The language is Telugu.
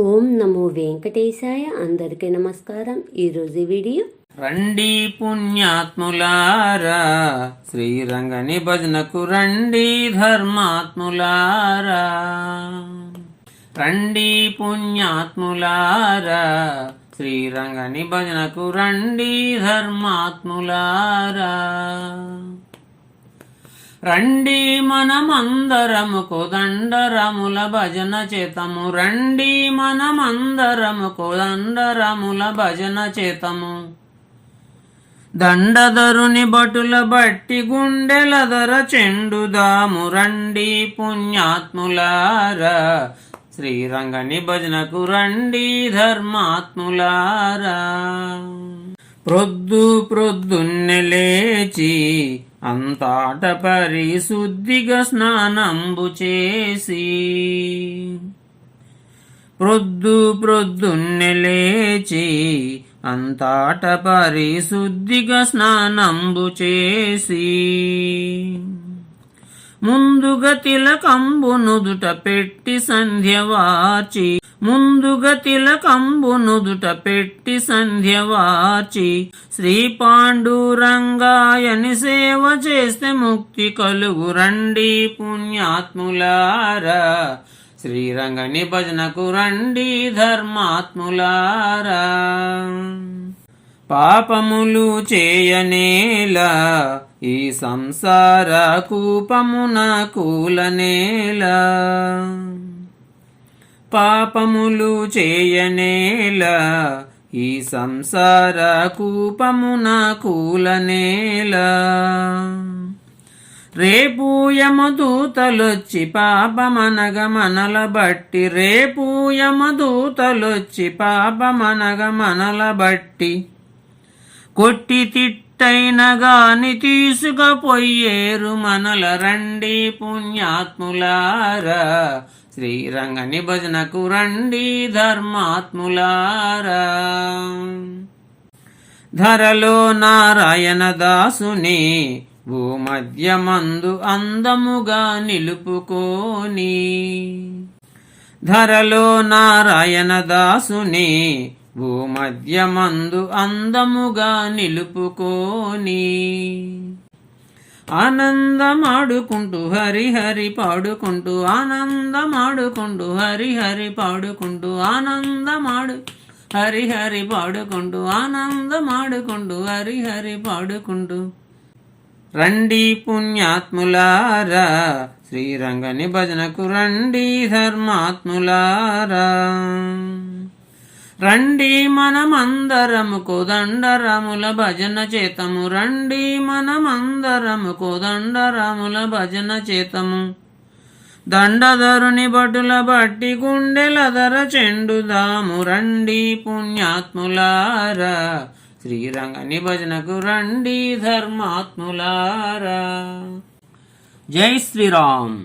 ఓం నమో వెంకటేశాయ. అందరికీ నమస్కారం. ఈరోజు వీడియో రండి పుణ్యాత్ములారా శ్రీరంగని భజనకు రండి ధర్మాత్ములారా. రండి పుణ్యాత్ములారా శ్రీరంగని భజనకు రండి ధర్మాత్ములారా. రండి మనమందరము దండరముల భజన చేతము. రండి మనమందరము దండరముల భజన చేతము. దండధరుని బటుల బట్టి గుండెల ధర చెండుదాము. రండి పుణ్యాత్ములారా శ్రీరంగని భజనకు రండి ధర్మాత్ములారా. ప్రొద్దు ప్రొద్దున్నె లేచి అంతాట పరిశుద్ధిగా స్నానంబు చేసి ప్రొద్దు ప్రొద్దున్నె లేచి అంతాట పరిశుద్ధిగా స్నానంబు చేసి ముందుగా తిలకంబు నుదుట పెట్టి సంధ్యవాచి ముందుగా తిలకంబునుదుట పెట్టి సంధ్య శ్రీ పాండురంగాయని సేవ చేస్తే ముక్తి కలుగు రండి పుణ్యాత్ములారా. శ్రీరంగని భజనకు రండి ధర్మాత్ములారా. పాపములు చేయనేలా ఈ సంసార కూపమున కూలనేలా పాపములు చేయనేలా ఈ సంసార కూపమున కూలనేలా. రేపు యమదూతలొచ్చి పాపమనగ మనల బట్టి రేపు యమదూతలొచ్చి పాపమనగ మనల బట్టి కొట్టి తిట్టి గాని తీసుకపోయేరు మనల రండి పుణ్యాత్ములారా. శ్రీరంగ భజనకు రండి ధర్మాత్ములారా. ధరలో నారాయణ దాసుని భూమధ్యమందు అందముగా నిలుపుకోని. ధరలో నారాయణ దాసుని భూమధ్యమందు అందముగా నిలుపుకోని ఆనందమాడుకుంటూ హరిహరి పాడుకుంటూ ఆనందమాడుకుంటూ హరిహరి పాడుకుంటూ ఆనందమాడు హరిహరి పాడుకుంటూ ఆనందమాడుకుంటూ హరిహరి పాడుకుంటూ రండి పుణ్యాత్ములారా శ్రీరంగని భజనకు రండి ధర్మాత్ములారా. రండి మనమందరము కోదండరముల భజన చేతము. రండి మనమందరము కోదండరముల భజన చేతము. దండధరుని బటుల బట్టి గుండెల ధర చెండుదాము. రండి పుణ్యాత్ములారా శ్రీరంగని భజనకు రండి ధర్మాత్ములారా. జై Shriram.